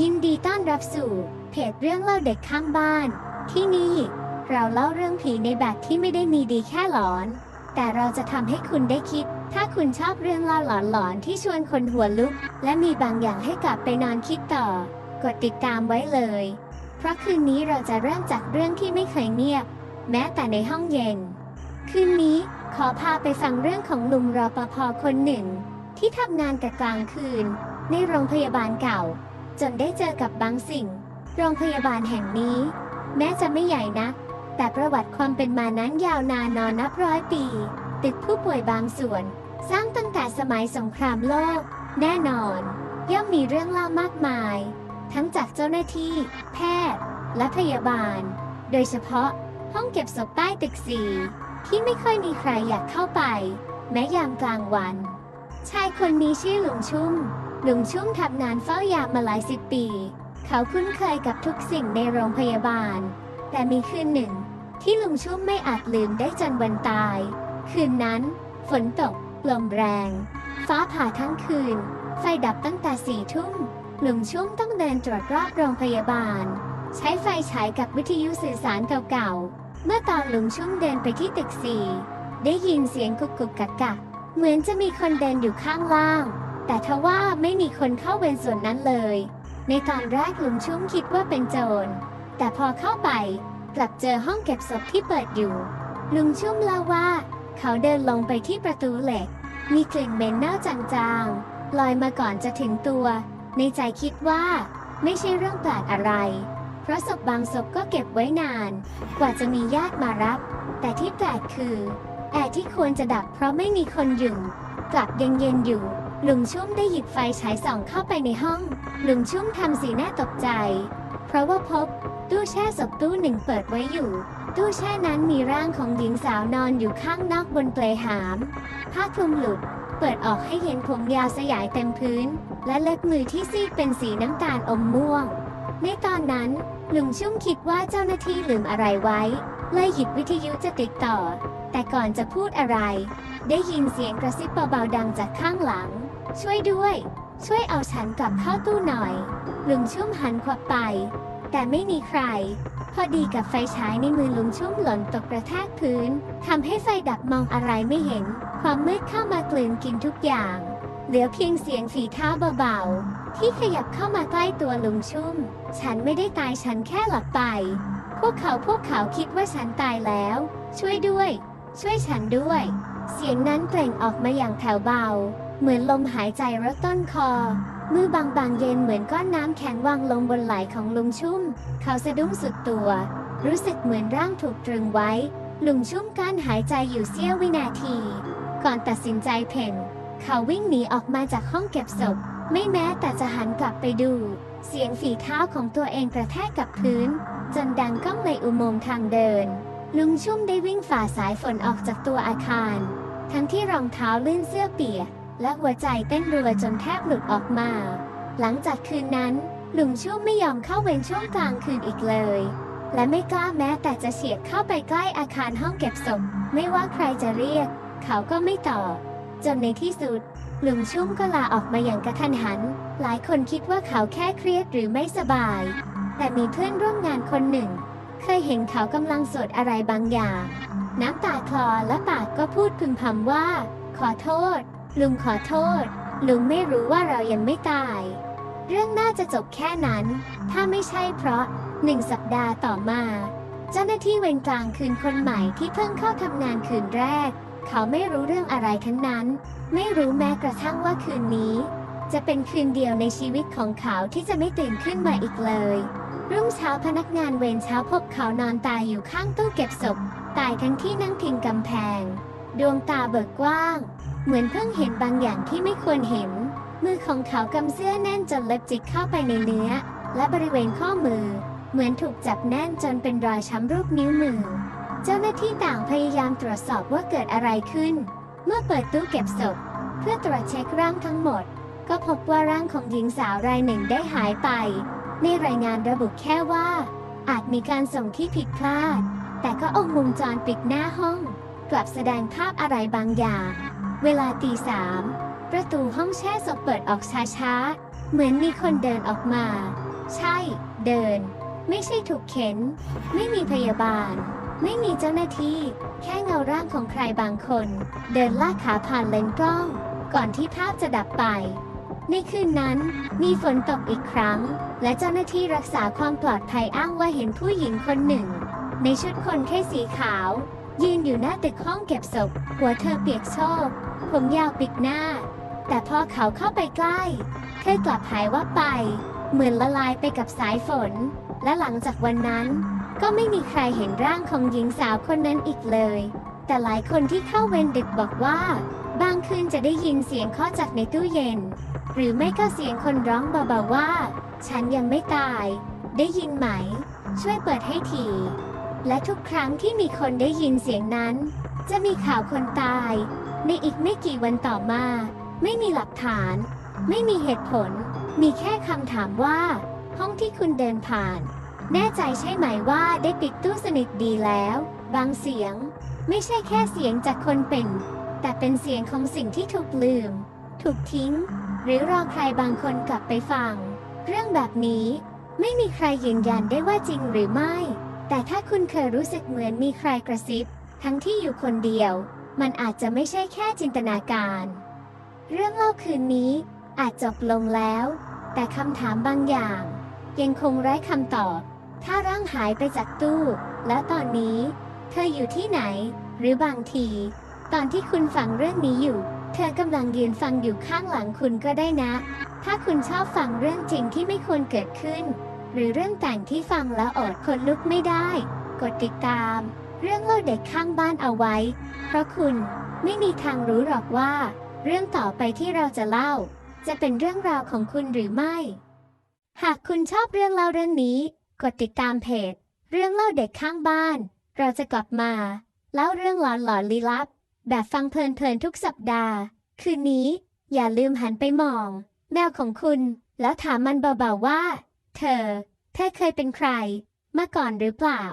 ยินดีต้อนรับสู่เพจเรื่องเล่าเด็กข้างบ้าน ที่นี่เราเล่าเรื่องผีในแบบที่ไม่ได้มีดีแค่หลอน แต่เราจะทำให้คุณได้คิด ถ้าคุณชอบเรื่องเล่าหลอนๆที่ชวนคนหัวลุก และมีบางอย่างให้กลับไปนอนคิดต่อ กดติดตามไว้เลย เพราะคืนนี้เราจะเริ่มจากเรื่องที่ไม่เคยเงียบ แม้แต่ในห้องเย็น คืนนี้ขอพาไปฟังเรื่องของลุงรปภคนหนึ่ง ที่ทำงานกลางคืน ในโรงพยาบาลเก่า จนได้เจอกับบางสิ่ง โรงพยาบาลแห่งนี้ แม้จะไม่ใหญ่นักแต่ประวัติความเป็นมานั้นยาวนานนอนนับร้อยปี ตึกผู้ป่วยบางส่วน สร้างตั้งแต่สมัยสงครามโลก แน่นอน ย่อมมีเรื่องเล่ามากมาย ทั้งจากเจ้าหน้าที่ แพทย์ และพยาบาล โดยเฉพาะ ห้องเก็บศพใต้ตึกสี่ที่ไม่ค่อยมีใครอยากเข้าไป แม้ยามกลางวัน ชายคนนี้ชื่อหลุงชุ่ม หลุงชุ่มทำงานเฝ้ายามมาหลายสิบปี เขาคุ้นเคยกับทุกสิ่งในโรงพยาบาล แต่มีคืนหนึ่ง ที่ลุงชุ่มไม่อาจลืมได้จนวันตาย คืนนั้น ฝนตก ลมแรง ฟ้าผ่าทั้งคืน ไฟดับตั้งแต่สี่ทุ่มลุงชุ่มต้องเดินตรวจรอบโรงพยาบาล ใช้ไฟฉายกับวิทยุสื่อสารเก่าๆ เมื่อตอนลุงชุ่มเดินไปที่ตึกสี่ได้ยินเสียงกุกกุกกักกักเหมือนจะมีคนเดินอยู่ข้างล่าง แต่ทว่าไม่มีคนเข้าเวรส่วนนั้นเลย ในตอนแรกลุงชุ่มคิดว่าเป็นโจร แต่พอเข้าไปกลับเจอห้องเก็บศพที่เปิดอยู่ ลุงชุ่มเล่าว่า เขาเดินลงไปที่ประตูเหล็ก มีกลิ่นเหม็นเน่าจางๆลอยมาก่อนจะถึงตัว ในใจคิดว่า ไม่ใช่เรื่องแปลกอะไร เพราะศพบางศพก็เก็บไว้นาน กว่าจะมีญาติมารับ แต่ที่แปลกคือ แอร์ที่ควรจะดับเพราะไม่มีคนอยู่ กลับยังเย็นอยู่ ลุงชุ่มได้หยิบไฟฉายส่องเข้าไปในห้อง ลุงชุ่มทำสีหน้าตกใจ เพราะว่าพบ ตู้แช่ศพตู้หนึ่งเปิดไว้อยู่ ตู้แช่นั้นมีร่างของหญิงสาวนอนอยู่ข้างนอกบนเปลหาม ผ้าคลุมหลุด เปิดออกให้เห็นผมยาวสยายเต็มพื้น และเล็บมือที่ซีดเป็นสีน้ำตาลอมม่วง ในตอนนั้น ลุงชุ่มคิดว่าเจ้าหน้าที่ลืมอะไรไว้เลยหยิบวิทยุจะติดต่อ แต่ก่อนจะพูดอะไร ได้ยินเสียงกระซิบเบาๆดังจากข้างหลัง ช่วยด้วย ช่วยเอาฉันกลับเข้าตู้หน่อย ลุงชุ่มหันขวับไป แต่ไม่มีใคร พอดีกับไฟฉายในมือลุงชุ่มหล่นตกกระแทกพื้นทำให้ไฟดับมองอะไรไม่เห็น ความมืดเข้ามากลืนกินทุกอย่าง เหลือเพียงเสียงฝีเท้าเบาๆ ที่ขยับเข้ามาใกล้ตัวลุงชุ่ม ฉันไม่ได้ตายฉันแค่หลับไป พวกเขาพวกเขาคิดว่าฉันตายแล้ว ช่วยด้วย ช่วยฉันด้วย เสียงนั้นเปล่งออกมาอย่างแผ่วเบา เหมือนลมหายใจรดต้นคอ มือบางๆเย็นเหมือนก้อนน้ำแข็งวางลงบนไหล่ของลุงชุ่ม เขาสะดุ้งสุดตัว รู้สึกเหมือนร่างถูกตรึงไว้ ลุงชุ่มกั้นหายใจอยู่เสี้ยววินาที ก่อนตัดสินใจเพ่น เขาวิ่งหนีออกมาจากห้องเก็บศพ ไม่แม้แต่จะหันกลับไปดู เสียงฝีเท้าของตัวเองกระแทกกับพื้น จนดังก้องในอุโมงค์ทางเดิน ลุงชุ่มได้วิ่งฝ่าสายฝนออกจากตัวอาคาร ทั้งที่รองเท้าลื่นเสื้อเปียก และหัวใจเต้นรัวจนแทบหลุดออกมา หลังจากคืนนั้นหลุงชุ่มไม่ยอมเข้าเวรช่วงกลางคืนอีกเลย และไม่กล้าแม้แต่จะเฉียดเข้าไปใกล้อาคารห้องเก็บศพไม่ว่าใครจะเรียก เขาก็ไม่ตอบจนในที่สุดหลุงชุ่มก็ลาออกมาอย่างกระทันหัน หลายคนคิดว่าเขาแค่เครียดหรือไม่สบาย แต่มีเพื่อนร่วมงานคนหนึ่ง เคยเห็นเขากำลังสวดอะไรบางอย่าง น้ำตาคลอและปากก็พูดพึมพำว่า ขอโทษ ลุงขอโทษ ลุงไม่รู้ว่าเรายังไม่ตาย เรื่องน่าจะจบแค่นั้น ถ้าไม่ใช่เพราะหนึ่งสัปดาห์ต่อมา เจ้าหน้าที่เวรกลางคืนคนใหม่ที่เพิ่งเข้าทำงานคืนแรก เขาไม่รู้เรื่องอะไรทั้งนั้น ไม่รู้แม้กระทั่งว่าคืนนี้ จะเป็นคืนเดียวในชีวิตของเขาที่จะไม่ตื่นขึ้นมาอีกเลยรุ่งเช้าพนักงานเวรเช้าพบเขานอนตายอยู่ข้างตู้เก็บศพ ตายทั้งที่นั่งพิงกำแพง ดวงตาเบิกกว้าง เหมือนเพิ่งเห็นบางอย่างที่ไม่ควรเห็น มือของเขากำเสื้อแน่นจนเล็บจิกเข้าไปในเนื้อ และบริเวณข้อมือ เหมือนถูกจับแน่นจนเป็นรอยช้ำรูปนิ้วมือ เจ้าหน้าที่ต่างพยายามตรวจสอบว่าเกิดอะไรขึ้น เมื่อเปิดตู้เก็บศพ เพื่อตรวจเช็คร่างทั้งหมด ก็พบว่าร่างของหญิงสาวรายหนึ่งได้หายไป ในรายงานระบุแค่ว่า อาจมีการส่งที่ผิดพลาด แต่ก็เอาวงจรปิดหน้าห้อง กลับแสดงภาพอะไรบางอย่าง เวลาตีสามประตูห้องแช่ศพเปิดออกช้าๆ เหมือนมีคนเดินออกมา ใช่ เดิน ไม่ใช่ถูกเข็น ไม่มีพยาบาล ไม่มีเจ้าหน้าที่ แค่เงาร่างของใครบางคน เดินลากขาผ่านเลนกล้อง ก่อนที่ภาพจะดับไป ในคืนนั้น มีฝนตกอีกครั้ง และเจ้าหน้าที่รักษาความปลอดภัยอ้างว่าเห็นผู้หญิงคนหนึ่ง ในชุดคนไข้สีขาว ยืนอยู่หน้าตึกห้องเก็บศพ หัวเธอเปียกโชกผมยาวปิดหน้า แต่พอเขาเข้าไปใกล้เธอกลับหายว่าบไป เหมือนละลายไปกับสายฝน และหลังจากวันนั้น ก็ไม่มีใครเห็นร่างของหญิงสาวคนนั้นอีกเลย แต่หลายคนที่เข้าเวรดึกบอกว่า บางคืนจะได้ยินเสียงเคาะจากในตู้เย็น หรือไม่ก็เสียงคนร้องเบาๆว่า ฉันยังไม่ตาย ได้ยินไหม ช่วยเปิดให้ที และทุกครั้งที่มีคนได้ยินเสียงนั้น จะมีข่าวคนตาย ในอีกไม่กี่วันต่อมา ไม่มีหลักฐาน ไม่มีเหตุผล มีแค่คำถามว่า ห้องที่คุณเดินผ่าน แน่ใจใช่ไหมว่าได้ปิดตู้สนิทดีแล้ว บางเสียง ไม่ใช่แค่เสียงจากคนเป็น แต่เป็นเสียงของสิ่งที่ถูกลืม ถูกทิ้ง หรือรอใครบางคนกลับไปฟัง เรื่องแบบนี้ ไม่มีใครยืนยันได้ว่าจริงหรือไม่ แต่ถ้าคุณเคยรู้สึกเหมือนมีใครกระซิบ ทั้งที่อยู่คนเดียว มันอาจจะไม่ใช่แค่จินตนาการ เรื่องเล่าคืนนี้อาจจบลงแล้ว แต่คำถามบางอย่าง ยังคงไร้คำตอบ ถ้าร่างหายไปจากตู้ และตอนนี้ เธออยู่ที่ไหน หรือบางที ตอนที่คุณฟังเรื่องนี้อยู่ เธอกำลังยืนฟังอยู่ข้างหลังคุณก็ได้นะ ถ้าคุณชอบฟังเรื่องจริงที่ไม่ควรเกิดขึ้น หรือเรื่องแต่งที่ฟังแล้วอดคนลุกไม่ได้ กดติดตาม เรื่องเล่าเด็กข้างบ้านเอาไว้ เพราะคุณไม่มีทางรู้หรอกว่า เรื่องต่อไปที่เราจะเล่า จะเป็นเรื่องราวของคุณหรือไม่ หากคุณชอบเรื่องเล่าเรื่องนี้ กดติดตามเพจ เรื่องเล่าเด็กข้างบ้าน เราจะกลับมาเล่าเรื่องหลอนหลอนลี้ลับ แบบฟังเพลินๆทุกสัปดาห์ คืนนี้อย่าลืมหันไปมอง แมวของคุณ แล้วถามมันเบาๆว่า เธอ เธอเคยเป็นใคร มาก่อนหรือเปล่า